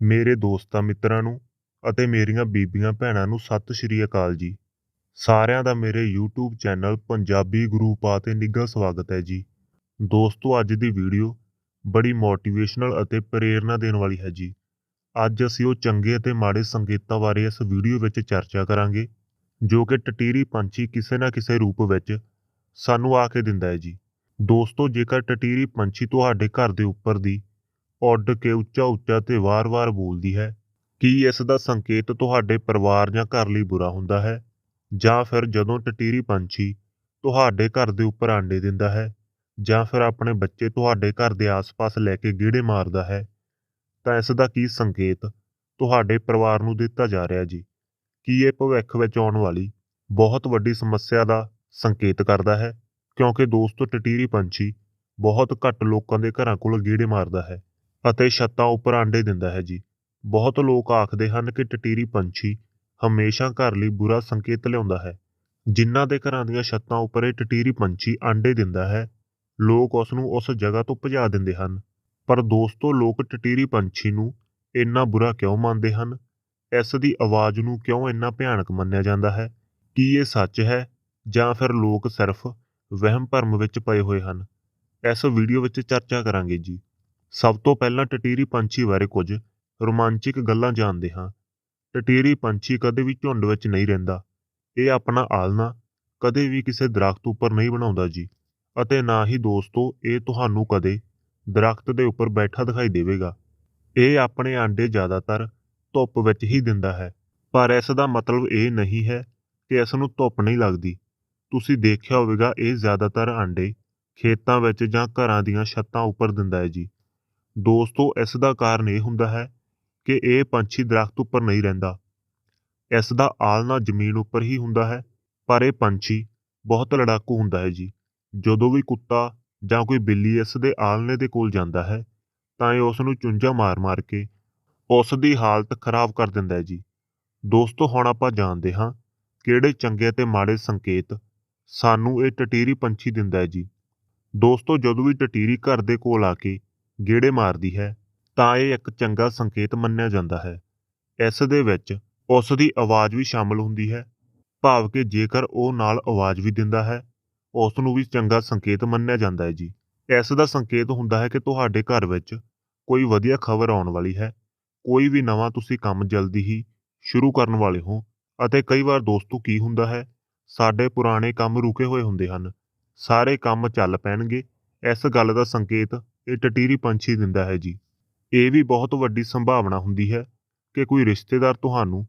ਮੇਰੇ ਦੋਸਤਾਂ ਮਿੱਤਰਾਂ ਨੂੰ ਅਤੇ ਮੇਰੀਆਂ ਬੀਬੀਆਂ ਭੈਣਾਂ ਨੂੰ ਸਤਿ ਸ਼੍ਰੀ ਅਕਾਲ ਜੀ। ਸਾਰਿਆਂ ਦਾ ਮੇਰੇ YouTube ਚੈਨਲ ਪੰਜਾਬੀ ਗੁਰੂ ਪਾ ਤੇ ਨਿੱਘਾ ਸਵਾਗਤ ਹੈ ਜੀ। ਦੋਸਤੋ, ਅੱਜ ਦੀ ਵੀਡੀਓ ਬੜੀ ਮੋਟੀਵੇਸ਼ਨਲ ਅਤੇ ਪ੍ਰੇਰਨਾ ਦੇਣ ਵਾਲੀ ਹੈ ਜੀ। ਅੱਜ ਅਸੀਂ ਉਹ ਚੰਗੇ ਅਤੇ ਮਾੜੇ ਸੰਕੇਤਾਂ ਬਾਰੇ ਇਸ ਵੀਡੀਓ ਵਿੱਚ ਚਰਚਾ ਕਰਾਂਗੇ, ਜੋ ਕਿ ਟਟੀਰੀ ਪੰਛੀ ਕਿਸੇ ਨਾ ਕਿਸੇ ਰੂਪ ਵਿੱਚ ਸਾਨੂੰ ਆ ਕੇ ਦਿੰਦਾ ਹੈ ਜੀ। ਦੋਸਤੋ, ਜੇਕਰ ਟਟੀਰੀ ਪੰਛੀ ਤੁਹਾਡੇ ਘਰ ਦੇ ਉੱਪਰ ਦੀ ਉੱਡ ਕੇ ਉੱਚਾ ਉੱਚਾ ਤੇ ਵਾਰ-ਵਾਰ ਬੋਲਦੀ ਹੈ, ਕੀ ਇਸ ਦਾ ਸੰਕੇਤ ਤੁਹਾਡੇ ਪਰਿਵਾਰ ਜਾਂ ਘਰ ਲਈ ਬੁਰਾ ਹੁੰਦਾ ਹੈ? ਜਾਂ ਫਿਰ ਜਦੋਂ ਟਟੀਰੀ ਪੰਛੀ ਤੁਹਾਡੇ ਘਰ ਦੇ ਉੱਪਰ ਆਂਡੇ ਦਿੰਦਾ ਹੈ, ਜਾਂ ਫਿਰ ਆਪਣੇ ਬੱਚੇ ਤੁਹਾਡੇ ਘਰ ਦੇ ਆਸ-ਪਾਸ ਲੈ ਕੇ ਗੇੜੇ ਮਾਰਦਾ ਹੈ? ਤਾਂ ਇਸ ਦਾ ਕੀ ਸੰਕੇਤ ਤੁਹਾਡੇ ਪਰਿਵਾਰ ਨੂੰ ਦਿੱਤਾ ਜਾ ਰਿਹਾ ਜੀ? ਕੀ ਇਹ ਭਵਿੱਖ ਵਿੱਚ ਆਉਣ ਵਾਲੀ ਬਹੁਤ ਵੱਡੀ ਸਮੱਸਿਆ ਦਾ ਸੰਕੇਤ ਕਰਦਾ ਹੈ? ਕਿਉਂਕਿ ਦੋਸਤੋ, ਟਟੀਰੀ ਪੰਛੀ ਬਹੁਤ ਘੱਟ ਲੋਕਾਂ ਦੇ ਘਰਾਂ ਕੋਲ ਗੇੜੇ ਮਾਰਦਾ ਹੈ। ਅਤੇ ਛੱਤਾਂ ਉੱਪਰ ਆਂਡੇ ਦਿੰਦਾ ਹੈ ਜੀ। ਬਹੁਤ ਲੋਕ ਆਖਦੇ ਹਨ ਕਿ ਟਟੀਰੀ ਪੰਛੀ ਹਮੇਸ਼ਾ ਘਰ ਲਈ ਬੁਰਾ ਸੰਕੇਤ ਲਿਆਉਂਦਾ ਹੈ। ਜਿਨ੍ਹਾਂ ਦੇ ਘਰਾਂ ਦੀਆਂ ਛੱਤਾਂ ਉੱਪਰ ਇਹ ਟਟੀਰੀ ਪੰਛੀ ਆਂਡੇ ਦਿੰਦਾ ਹੈ, ਲੋਕ ਉਸ ਨੂੰ ਉਸ ਜਗ੍ਹਾ ਤੋਂ ਭਜਾ ਦਿੰਦੇ ਹਨ। ਪਰ ਦੋਸਤੋ, ਲੋਕ ਟਟੀਰੀ ਪੰਛੀ ਨੂੰ ਇੰਨਾ ਬੁਰਾ ਕਿਉਂ ਮੰਨਦੇ ਹਨ? ਇਸ ਦੀ ਆਵਾਜ਼ ਨੂੰ ਕਿਉਂ ਇੰਨਾ ਭਿਆਨਕ ਮੰਨਿਆ ਜਾਂਦਾ ਹੈ? ਕੀ ਇਹ ਸੱਚ ਹੈ ਜਾਂ ਫਿਰ ਲੋਕ ਸਿਰਫ ਵਹਿਮ ਭਰਮ ਵਿੱਚ ਪਏ ਹੋਏ ਹਨ? ਇਸ ਵੀਡੀਓ ਵਿੱਚ ਚਰਚਾ ਕਰਾਂਗੇ ਜੀ। ਸਭ ਤੋਂ ਪਹਿਲਾਂ ਟਟੀਰੀ ਪੰਛੀ ਬਾਰੇ ਕੁਝ ਰੋਮਾਂਚਿਕ ਗੱਲਾਂ ਜਾਣਦੇ ਹਾਂ। ਟਟੀਰੀ ਪੰਛੀ ਕਦੇ ਵੀ ਝੁੰਡ ਵਿੱਚ ਨਹੀਂ ਰਹਿੰਦਾ। ਇਹ ਆਪਣਾ ਆਲਣਾ ਕਦੇ ਵੀ ਕਿਸੇ ਦਰਖਤ ਉੱਪਰ ਨਹੀਂ ਬਣਾਉਂਦਾ ਜੀ ਅਤੇ ਨਾ ਹੀ ਦੋਸਤੋ ਇਹ ਤੁਹਾਨੂੰ ਕਦੇ ਦਰਖਤ ਦੇ ਉੱਪਰ ਬੈਠਾ ਦਿਖਾਈ ਦੇਵੇਗਾ। ਇਹ ਆਪਣੇ ਆਂਡੇ ਜ਼ਿਆਦਾਤਰ ਧੁੱਪ ਵਿੱਚ ਹੀ ਦਿੰਦਾ ਹੈ। ਪਰ ਇਸ ਦਾ ਮਤਲਬ ਇਹ ਨਹੀਂ ਹੈ ਕਿ ਇਸ ਨੂੰ ਧੁੱਪ ਨਹੀਂ ਲੱਗਦੀ। ਤੁਸੀਂ ਦੇਖਿਆ ਹੋਵੇਗਾ ਇਹ ਜ਼ਿਆਦਾਤਰ ਆਂਡੇ ਖੇਤਾਂ ਵਿੱਚ ਜਾਂ ਘਰਾਂ ਦੀਆਂ ਛੱਤਾਂ ਉੱਪਰ ਦਿੰਦਾ ਹੈ ਜੀ। ਦੋਸਤੋ, ਇਸ ਦਾ ਕਾਰਨ ਇਹ ਹੁੰਦਾ ਹੈ ਕਿ ਇਹ ਪੰਛੀ ਦਰਖਤ ਉੱਪਰ ਨਹੀਂ ਰਹਿੰਦਾ। ਇਸ ਦਾ ਆਲਣਾ ਜ਼ਮੀਨ ਉੱਪਰ ਹੀ ਹੁੰਦਾ ਹੈ, ਪਰ ਇਹ ਪੰਛੀ ਬਹੁਤ ਲੜਾਕੂ ਹੁੰਦਾ ਹੈ ਜੀ। ਜਦੋਂ ਵੀ ਕੁੱਤਾ ਜਾਂ ਕੋਈ ਬਿੱਲੀ ਇਸ ਦੇ ਆਲਣੇ ਦੇ ਕੋਲ ਜਾਂਦਾ ਹੈ, ਤਾਂ ਇਹ ਉਸ ਨੂੰ ਚੁੰਝਾ ਮਾਰ-ਮਾਰ ਕੇ ਉਸ ਦੀ ਹਾਲਤ ਖਰਾਬ ਕਰ ਦਿੰਦਾ ਹੈ ਜੀ। ਦੋਸਤੋ, ਹੁਣ ਆਪਾਂ ਜਾਣਦੇ ਹਾਂ ਕਿਹੜੇ ਚੰਗੇ ਅਤੇ ਮਾੜੇ ਸੰਕੇਤ ਸਾਨੂੰ ਇਹ ਟਟੀਰੀ ਪੰਛੀ ਦਿੰਦਾ ਹੈ ਜੀ। ਦੋਸਤੋ, ਜਦੋਂ ਵੀ ਟਟੀਰੀ ਘਰ ਦੇ ਕੋਲ ਆ ਕੇ ਗੇੜੇ ਮਾਰਦੀ ਹੈ, ਤਾਂ ਇਹ ਇੱਕ ਚੰਗਾ ਸੰਕੇਤ ਮੰਨਿਆ ਜਾਂਦਾ ਹੈ। ਇਸ ਦੇ ਵਿੱਚ ਉਸ ਦੀ ਆਵਾਜ਼ ਵੀ ਸ਼ਾਮਲ ਹੁੰਦੀ ਹੈ, ਭਾਵ ਕਿ ਜੇਕਰ ਉਹ ਨਾਲ ਆਵਾਜ਼ ਵੀ ਦਿੰਦਾ ਹੈ, ਉਸ ਨੂੰ ਵੀ ਚੰਗਾ ਸੰਕੇਤ ਮੰਨਿਆ ਜਾਂਦਾ ਹੈ ਜੀ। ਇਸ ਦਾ ਸੰਕੇਤ ਹੁੰਦਾ ਹੈ ਕਿ ਤੁਹਾਡੇ ਘਰ ਵਿੱਚ ਕੋਈ ਵਧੀਆ ਖਬਰ ਆਉਣ ਵਾਲੀ ਹੈ, ਕੋਈ ਵੀ ਨਵਾਂ ਤੁਸੀਂ ਕੰਮ ਜਲਦੀ ਹੀ ਸ਼ੁਰੂ ਕਰਨ ਵਾਲੇ ਹੋ, ਅਤੇ ਕਈ ਵਾਰ ਦੋਸਤੋ ਕੀ ਹੁੰਦਾ ਹੈ, ਸਾਡੇ ਪੁਰਾਣੇ ਕੰਮ ਰੁਕੇ ਹੋਏ ਹੁੰਦੇ ਹਨ, ਸਾਰੇ ਕੰਮ ਚੱਲ ਪੈਣਗੇ, ਇਸ ਗੱਲ ਦਾ ਸੰਕੇਤ ਇਹ ਟਟੀਰੀ ਪੰਛੀ ਦਿੰਦਾ ਹੈ ਜੀ। ਇਹ ਵੀ ਬਹੁਤ ਵੱਡੀ ਸੰਭਾਵਨਾ ਹੁੰਦੀ ਹੈ ਕਿ ਕੋਈ ਰਿਸ਼ਤੇਦਾਰ ਤੁਹਾਨੂੰ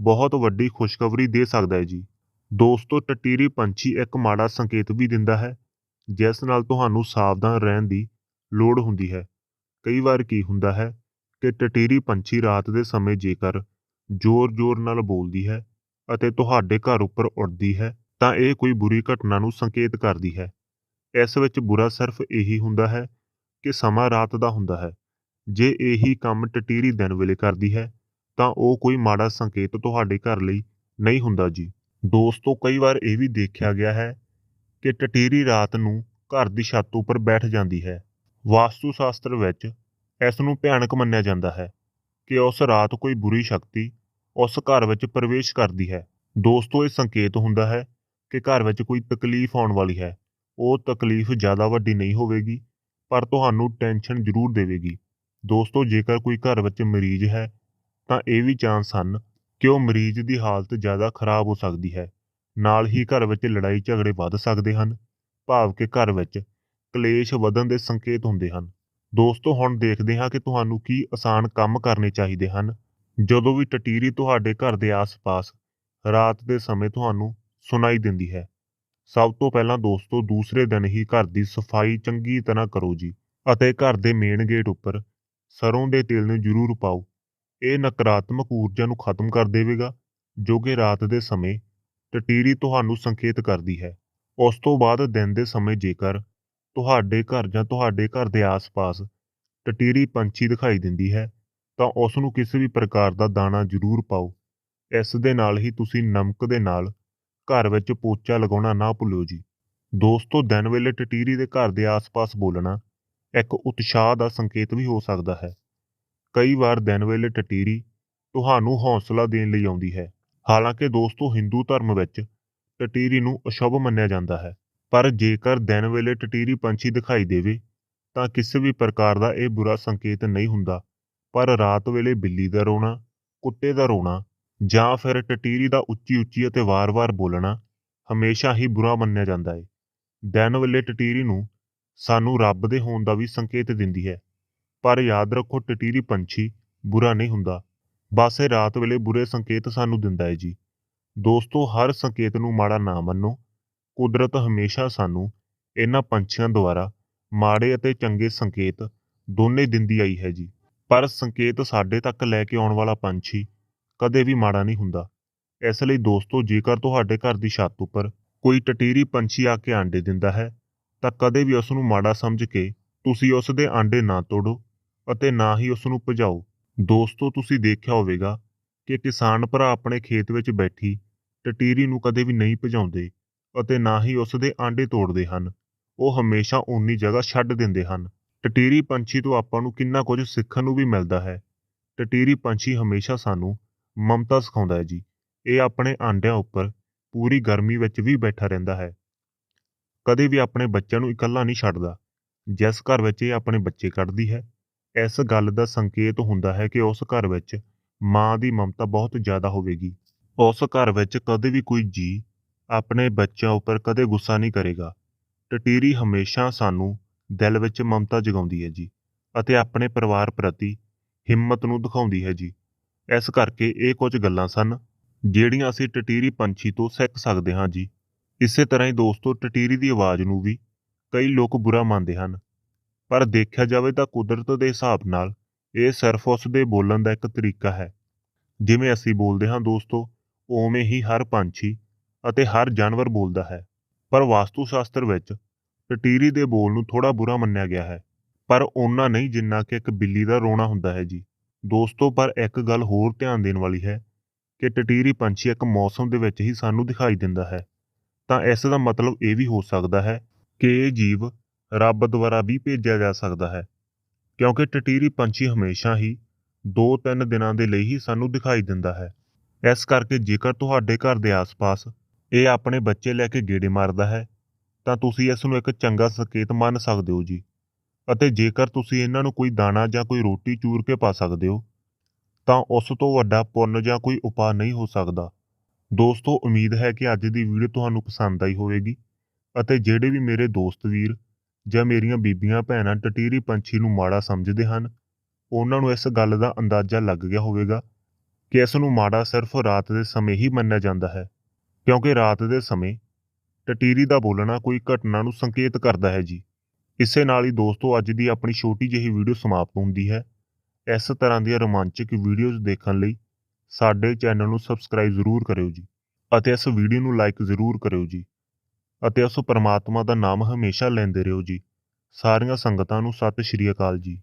ਬਹੁਤ ਵੱਡੀ ਖੁਸ਼ਖਬਰੀ ਦੇ ਸਕਦਾ ਹੈ ਜੀ। ਦੋਸਤੋ, ਟਟੀਰੀ ਪੰਛੀ ਇੱਕ ਮਾੜਾ ਸੰਕੇਤ ਵੀ ਦਿੰਦਾ ਹੈ, ਜਿਸ ਨਾਲ ਤੁਹਾਨੂੰ ਸਾਵਧਾਨ ਰਹਿਣ ਦੀ ਲੋੜ ਹੁੰਦੀ ਹੈ। ਕਈ ਵਾਰ ਕੀ ਹੁੰਦਾ ਹੈ ਕਿ ਟਟੀਰੀ ਪੰਛੀ ਰਾਤ ਦੇ ਸਮੇਂ ਜੇਕਰ ਜ਼ੋਰ-ਜ਼ੋਰ ਨਾਲ ਬੋਲਦੀ ਹੈ ਅਤੇ ਤੁਹਾਡੇ ਘਰ ਉੱਪਰ ਉੱਡਦੀ ਹੈ, ਤਾਂ ਇਹ ਕੋਈ ਬੁਰੀ ਘਟਨਾ ਨੂੰ ਸੰਕੇਤ ਕਰਦੀ ਹੈ। ਇਸ ਵਿੱਚ ਬੁਰਾ ਸਿਰਫ ਇਹੀ ਹੁੰਦਾ ਹੈ ਕਿ ਸਮਾਂ ਰਾਤ ਦਾ ਹੁੰਦਾ ਹੈ। ਜੇ ਇਹੀ ਕੰਮ ਟਟੀਰੀ ਦਿਨ ਵੇਲੇ ਕਰਦੀ ਹੈ, ਤਾਂ ਉਹ ਕੋਈ ਮਾੜਾ ਸੰਕੇਤ ਤੁਹਾਡੇ ਘਰ ਲਈ ਨਹੀਂ ਹੁੰਦਾ ਜੀ। ਦੋਸਤੋ, ਕਈ ਵਾਰ ਇਹ ਵੀ ਦੇਖਿਆ ਗਿਆ ਹੈ ਕਿ ਟਟੀਰੀ ਰਾਤ ਨੂੰ ਘਰ ਦੀ ਛੱਤ ਉੱਪਰ ਬੈਠ ਜਾਂਦੀ ਹੈ। ਵਾਸਤੂ ਸ਼ਾਸਤਰ ਵਿੱਚ ਇਸ ਨੂੰ ਭਿਆਨਕ ਮੰਨਿਆ ਜਾਂਦਾ ਹੈ ਕਿ ਉਸ ਰਾਤ ਕੋਈ ਬੁਰੀ ਸ਼ਕਤੀ ਉਸ ਘਰ ਵਿੱਚ ਪ੍ਰਵੇਸ਼ ਕਰਦੀ ਹੈ। ਦੋਸਤੋ, ਇਹ ਸੰਕੇਤ ਹੁੰਦਾ ਹੈ ਕਿ ਘਰ ਵਿੱਚ ਕੋਈ ਤਕਲੀਫ ਆਉਣ ਵਾਲੀ ਹੈ। ਉਹ ਤਕਲੀਫ ਜ਼ਿਆਦਾ ਵੱਡੀ ਨਹੀਂ ਹੋਵੇਗੀ ਪਰ ਤੁਹਾਨੂੰ ਟੈਨਸ਼ਨ ਜ਼ਰੂਰ ਦੇਵੇਗੀ। ਦੋਸਤੋ, ਜੇਕਰ ਕੋਈ ਘਰ ਵਿੱਚ ਮਰੀਜ਼ ਹੈ, ਤਾਂ ਇਹ ਵੀ ਚਾਂਸ ਹਨ ਕਿ ਉਹ ਮਰੀਜ਼ ਦੀ ਹਾਲਤ ਜ਼ਿਆਦਾ ਖਰਾਬ ਹੋ ਸਕਦੀ ਹੈ। ਨਾਲ ਹੀ ਘਰ ਵਿੱਚ ਲੜਾਈ ਝਗੜੇ ਵੱਧ ਸਕਦੇ ਹਨ। ਭਾਵ ਕਿ ਘਰ ਵਿੱਚ ਕਲੇਸ਼ ਵਧਣ ਦੇ ਸੰਕੇਤ ਹੁੰਦੇ ਹਨ। ਦੋਸਤੋ, ਹੁਣ ਦੇਖਦੇ ਹਾਂ ਕਿ ਤੁਹਾਨੂੰ ਕੀ ਆਸਾਨ ਕੰਮ ਕਰਨੇ ਚਾਹੀਦੇ ਹਨ। ਜਦੋਂ ਵੀ ਟਟੀਰੀ ਤੁਹਾਡੇ ਘਰ ਦੇ ਆਸ-ਪਾਸ ਰਾਤ ਦੇ ਸਮੇਂ ਤੁਹਾਨੂੰ ਸੁਣਾਈ ਦਿੰਦੀ ਹੈ ਸਭ ਤੋਂ ਪਹਿਲਾਂ ਦੋਸਤੋ, ਦੂਸਰੇ ਦਿਨ ਹੀ ਘਰ ਦੀ ਸਫ਼ਾਈ ਚੰਗੀ ਤਰ੍ਹਾਂ ਕਰੋ ਜੀ ਅਤੇ ਘਰ ਦੇ ਮੇਨ ਗੇਟ ਉੱਪਰ ਸਰੋਂ ਦੇ ਤੇਲ ਨੂੰ ਜ਼ਰੂਰ ਪਾਓ। ਇਹ ਨਕਾਰਾਤਮਕ ਊਰਜਾ ਨੂੰ ਖਤਮ ਕਰ ਦੇਵੇਗਾ, ਜੋ ਕਿ ਰਾਤ ਦੇ ਸਮੇਂ ਟਟੀਰੀ ਤੁਹਾਨੂੰ ਸੰਕੇਤ ਕਰਦੀ ਹੈ। ਉਸ ਤੋਂ ਬਾਅਦ ਦਿਨ ਦੇ ਸਮੇਂ ਜੇਕਰ ਤੁਹਾਡੇ ਘਰ ਜਾਂ ਤੁਹਾਡੇ ਘਰ ਦੇ ਆਸ-ਪਾਸ ਟਟੀਰੀ ਪੰਛੀ ਦਿਖਾਈ ਦਿੰਦੀ ਹੈ, ਤਾਂ ਉਸ ਨੂੰ ਕਿਸੇ ਵੀ ਪ੍ਰਕਾਰ ਦਾ ਦਾਣਾ ਜ਼ਰੂਰ ਪਾਓ। ਇਸ ਦੇ ਨਾਲ ਹੀ ਤੁਸੀਂ ਨਮਕ ਦੇ ਨਾਲ ਘਰ ਵਿੱਚ ਪੋਚਾ ਲਗਾਉਣਾ ਨਾ ਭੁੱਲਿਓ ਜੀ। ਦੋਸਤੋ, ਦਿਨ ਵੇਲੇ ਟਟੀਰੀ ਦੇ ਘਰ ਦੇ ਆਸ-ਪਾਸ ਬੋਲਣਾ ਇੱਕ ਉਤਸ਼ਾਹ ਦਾ ਸੰਕੇਤ ਵੀ ਹੋ ਸਕਦਾ ਹੈ। ਕਈ ਵਾਰ ਦਿਨ ਵੇਲੇ ਟਟੀਰੀ ਤੁਹਾਨੂੰ ਹੌਸਲਾ ਦੇਣ ਲਈ ਆਉਂਦੀ ਹੈ। ਹਾਲਾਂਕਿ ਦੋਸਤੋ, ਹਿੰਦੂ ਧਰਮ ਵਿੱਚ ਟਟੀਰੀ ਨੂੰ ਅਸ਼ੁਭ ਮੰਨਿਆ ਜਾਂਦਾ ਹੈ। ਪਰ ਜੇਕਰ ਦਿਨ ਵੇਲੇ ਟਟੀਰੀ ਪੰਛੀ ਦਿਖਾਈ ਦੇਵੇ, ਤਾਂ ਕਿਸੇ ਵੀ ਪ੍ਰਕਾਰ ਦਾ ਇਹ ਬੁਰਾ ਸੰਕੇਤ ਨਹੀਂ ਹੁੰਦਾ। ਪਰ ਰਾਤ ਵੇਲੇ ਬਿੱਲੀ ਦਾ ਰੋਣਾ, ਕੁੱਤੇ ਦਾ ਰੋਣਾ ਜਾਂ ਫਿਰ ਟਟੀਰੀ ਦਾ ਉੱਚੀ ਉੱਚੀ ਅਤੇ ਵਾਰ-ਵਾਰ ਬੋਲਣਾ ਹਮੇਸ਼ਾ ਹੀ ਬੁਰਾ ਮੰਨਿਆ ਜਾਂਦਾ ਹੈ ਦਿਨ ਵੇਲੇ ਟਟੀਰੀ ਨੂੰ ਸਾਨੂੰ ਰੱਬ ਦੇ ਹੋਣ ਦਾ ਵੀ ਸੰਕੇਤ ਦਿੰਦੀ ਹੈ। ਪਰ ਯਾਦ ਰੱਖੋ ਟਟੀਰੀ ਪੰਛੀ ਬੁਰਾ ਨਹੀਂ ਹੁੰਦਾ। ਬਸ ਇਹ ਰਾਤ ਵੇਲੇ ਬੁਰੇ ਸੰਕੇਤ ਸਾਨੂੰ ਦਿੰਦਾ ਹੈ ਜੀ। ਦੋਸਤੋ, ਹਰ ਸੰਕੇਤ ਨੂੰ ਮਾੜਾ ਨਾ ਮੰਨੋ। ਕੁਦਰਤ ਹਮੇਸ਼ਾ ਸਾਨੂੰ ਇਹਨਾਂ ਪੰਛੀਆਂ ਦੁਆਰਾ ਮਾੜੇ ਅਤੇ ਚੰਗੇ ਸੰਕੇਤ ਦੋਨੇ ਦਿੰਦੀ ਆਈ ਹੈ ਜੀ। ਪਰ ਸੰਕੇਤ ਸਾਡੇ ਤੱਕ ਲੈ ਕੇ ਆਉਣ ਵਾਲਾ ਪੰਛੀ ਕਦੇ ਵੀ ਮਾੜਾ ਨਹੀਂ ਹੁੰਦਾ। ਇਸ ਲਈ ਦੋਸਤੋ, ਜੇਕਰ ਤੁਹਾਡੇ ਘਰ ਦੀ ਛੱਤ ਉੱਪਰ ਕੋਈ ਟਟੀਰੀ ਪੰਛੀ ਆ ਕੇ ਆਂਡੇ ਦਿੰਦਾ ਹੈ, ਤਾਂ ਕਦੇ ਵੀ ਉਸ ਨੂੰ ਮਾੜਾ ਸਮਝ ਕੇ ਤੁਸੀਂ ਉਸ ਦੇ ਆਂਡੇ ਨਾ ਤੋੜੋ ਅਤੇ ਨਾ ਹੀ ਉਸ ਨੂੰ ਭਜਾਓ। ਦੋਸਤੋ, ਤੁਸੀਂ ਦੇਖਿਆ ਹੋਵੇਗਾ ਕਿ ਕਿਸਾਨ ਭਰਾ ਆਪਣੇ ਖੇਤ ਵਿੱਚ ਬੈਠੀ ਟਟੀਰੀ ਨੂੰ ਕਦੇ ਵੀ ਨਹੀਂ ਭਜਾਉਂਦੇ ਅਤੇ ਨਾ ਹੀ ਉਸ ਦੇ ਆਂਡੇ ਤੋੜਦੇ ਹਨ। ਉਹ ਹਮੇਸ਼ਾ ਓਨੀ ਜਗ੍ਹਾ ਛੱਡ ਦਿੰਦੇ ਹਨ। ਟਟੀਰੀ ਪੰਛੀ ਤੋਂ ਆਪਾਂ ਨੂੰ ਕਿੰਨਾ ਕੁਝ ਸਿੱਖਣ ਨੂੰ ਵੀ ਮਿਲਦਾ ਹੈ। ਟਟੀਰੀ ਪੰਛੀ ਹਮੇਸ਼ਾ ਸਾਨੂੰ ਮਮਤਾ ਸਿਖਾਉਂਦਾ ਹੈ ਜੀ। ਇਹ ਆਪਣੇ ਆਂਡਿਆਂ ਉੱਪਰ ਪੂਰੀ ਗਰਮੀ ਵਿੱਚ ਵੀ ਬੈਠਾ ਰਹਿੰਦਾ ਹੈ। ਕਦੇ ਵੀ ਆਪਣੇ ਬੱਚਿਆਂ ਨੂੰ ਇਕੱਲਾ ਨਹੀਂ ਛੱਡਦਾ। ਜਿਸ ਘਰ ਵਿੱਚ ਇਹ ਆਪਣੇ ਬੱਚੇ ਕੱਢਦੀ ਹੈ, ਇਸ ਗੱਲ ਦਾ ਸੰਕੇਤ ਹੁੰਦਾ ਹੈ ਕਿ ਉਸ ਘਰ ਵਿੱਚ ਮਾਂ ਦੀ ਮਮਤਾ ਬਹੁਤ ਜ਼ਿਆਦਾ ਹੋਵੇਗੀ। ਉਸ ਘਰ ਵਿੱਚ ਕਦੇ ਵੀ ਕੋਈ ਜੀ ਆਪਣੇ ਬੱਚਿਆਂ ਉੱਪਰ ਕਦੇ ਗੁੱਸਾ ਨਹੀਂ ਕਰੇਗਾ। ਟਟੀਰੀ ਹਮੇਸ਼ਾ ਸਾਨੂੰ ਦਿਲ ਵਿੱਚ ਮਮਤਾ ਜਗਾਉਂਦੀ ਹੈ ਜੀ ਅਤੇ ਆਪਣੇ ਪਰਿਵਾਰ ਪ੍ਰਤੀ ਹਿੰਮਤ ਨੂੰ ਦਿਖਾਉਂਦੀ ਹੈ ਜੀ। ਇਸ ਕਰਕੇ ਇਹ ਕੁਝ ਗੱਲਾਂ ਸਨ, ਜਿਹੜੀਆਂ ਅਸੀਂ ਟਟੀਰੀ ਪੰਛੀ ਤੋਂ ਸਿੱਖ ਸਕਦੇ ਹਾਂ ਜੀ। ਇਸੇ ਤਰ੍ਹਾਂ ਹੀ ਦੋਸਤੋ, ਟਟੀਰੀ ਦੀ ਆਵਾਜ਼ ਨੂੰ ਵੀ ਕਈ ਲੋਕ ਬੁਰਾ ਮੰਨਦੇ ਹਨ। ਪਰ ਦੇਖਿਆ ਜਾਵੇ ਤਾਂ ਕੁਦਰਤ ਦੇ ਹਿਸਾਬ ਨਾਲ ਇਹ ਸਿਰਫ ਉਸ ਦੇ ਬੋਲਣ ਦਾ ਇੱਕ ਤਰੀਕਾ ਹੈ। ਜਿਵੇਂ ਅਸੀਂ ਬੋਲਦੇ ਹਾਂ, ਦੋਸਤੋ, ਉਵੇਂ ਹੀ ਹਰ ਪੰਛੀ ਅਤੇ ਹਰ ਜਾਨਵਰ ਬੋਲਦਾ ਹੈ। ਪਰ ਵਾਸਤੂ ਸ਼ਾਸਤਰ ਵਿੱਚ ਟਟੀਰੀ ਦੇ ਬੋਲ ਨੂੰ ਥੋੜਾ ਬੁਰਾ ਮੰਨਿਆ ਗਿਆ ਹੈ। ਪਰ ਓਨਾ ਨਹੀਂ, ਜਿੰਨਾ ਕਿ ਇੱਕ ਬਿੱਲੀ ਦਾ ਰੋਣਾ ਹੁੰਦਾ ਹੈ ਜੀ। ਦੋਸਤੋ, ਪਰ ਇੱਕ ਗੱਲ ਹੋਰ ਧਿਆਨ ਦੇਣ ਵਾਲੀ ਹੈ ਕਿ ਟਟੀਰੀ ਪੰਛੀ ਇੱਕ ਮੌਸਮ ਦੇ ਵਿੱਚ ਹੀ ਸਾਨੂੰ ਦਿਖਾਈ ਦਿੰਦਾ ਹੈ। ਤਾਂ ਇਸ ਦਾ ਮਤਲਬ ਇਹ ਵੀ ਹੋ ਸਕਦਾ ਹੈ ਕਿ ਇਹ ਜੀਵ ਰੱਬ ਦੁਆਰਾ ਵੀ ਭੇਜਿਆ ਜਾ ਸਕਦਾ ਹੈ, ਕਿਉਂਕਿ ਟਟੀਰੀ ਪੰਛੀ ਹਮੇਸ਼ਾ ਹੀ 2-3 ਦਿਨਾਂ ਦੇ ਲਈ ਹੀ ਸਾਨੂੰ ਦਿਖਾਈ ਦਿੰਦਾ ਹੈ। ਇਸ ਕਰਕੇ ਜੇਕਰ ਤੁਹਾਡੇ ਘਰ ਦੇ ਆਸ-ਪਾਸ ਇਹ ਆਪਣੇ ਬੱਚੇ ਲੈ ਕੇ ਗੇੜੇ ਮਾਰਦਾ ਹੈ, ਤਾਂ ਤੁਸੀਂ ਇਸ ਨੂੰ ਇੱਕ ਚੰਗਾ ਸੰਕੇਤ ਮੰਨ ਸਕਦੇ ਹੋ ਜੀ। ਅਤੇ ਜੇਕਰ ਤੁਸੀਂ ਇਹਨਾਂ ਨੂੰ ਕੋਈ ਦਾਣਾ ਜਾਂ ਕੋਈ ਰੋਟੀ ਚੂਰ ਕੇ ਪਾ ਸਕਦੇ ਹੋ, ਤਾਂ ਉਸ ਤੋਂ ਵੱਡਾ ਪੁੰਨ ਜਾਂ ਕੋਈ ਉਪਾਅ ਨਹੀਂ ਹੋ ਸਕਦਾ। ਦੋਸਤੋ, ਉਮੀਦ ਹੈ ਕਿ ਅੱਜ ਦੀ ਵੀਡੀਓ ਤੁਹਾਨੂੰ ਪਸੰਦ ਆਈ ਹੋਵੇਗੀ ਅਤੇ ਜਿਹੜੇ ਵੀ ਮੇਰੇ ਦੋਸਤ ਵੀਰ ਜਾਂ ਮੇਰੀਆਂ ਬੀਬੀਆਂ, ਭੈਣਾਂ ਟਟੀਰੀ ਪੰਛੀ ਨੂੰ ਮਾੜਾ ਸਮਝਦੇ ਹਨ, ਉਹਨਾਂ ਨੂੰ ਇਸ ਗੱਲ ਦਾ ਅੰਦਾਜ਼ਾ ਲੱਗ ਗਿਆ ਹੋਵੇਗਾ ਕਿ ਇਸ ਨੂੰ ਮਾੜਾ ਸਿਰਫ ਰਾਤ ਦੇ ਸਮੇਂ ਹੀ ਮੰਨਿਆ ਜਾਂਦਾ ਹੈ, ਕਿਉਂਕਿ ਰਾਤ ਦੇ ਸਮੇਂ ਟਟੀਰੀ ਦਾ ਬੋਲਣਾ ਕੋਈ ਘਟਨਾ ਨੂੰ ਸੰਕੇਤ ਕਰਦਾ ਹੈ ਜੀ। ਇਸੇ ਨਾਲ ਹੀ ਦੋਸਤੋ, ਅੱਜ ਦੀ ਆਪਣੀ ਛੋਟੀ ਜਿਹੀ ਵੀਡੀਓ ਸਮਾਪਤ ਹੁੰਦੀ ਹੈ। ਇਸ ਤਰ੍ਹਾਂ ਦੀਆਂ ਰੋਮਾਂਚਕ ਵੀਡੀਓਜ਼ ਦੇਖਣ ਲਈ ਸਾਡੇ ਚੈਨਲ ਨੂੰ ਸਬਸਕ੍ਰਾਈਬ ਜ਼ਰੂਰ ਕਰਿਓ ਜੀ ਅਤੇ ਇਸ ਵੀਡੀਓ ਨੂੰ ਲਾਈਕ ਜ਼ਰੂਰ ਕਰਿਓ ਜੀ ਅਤੇ ਉਸ ਪਰਮਾਤਮਾ ਦਾ ਨਾਮ ਹਮੇਸ਼ਾ ਲੈਂਦੇ ਰਹੋ ਜੀ। ਸਾਰੀਆਂ ਸੰਗਤਾਂ ਨੂੰ ਸਤਿ ਸ਼੍ਰੀ ਅਕਾਲ ਜੀ।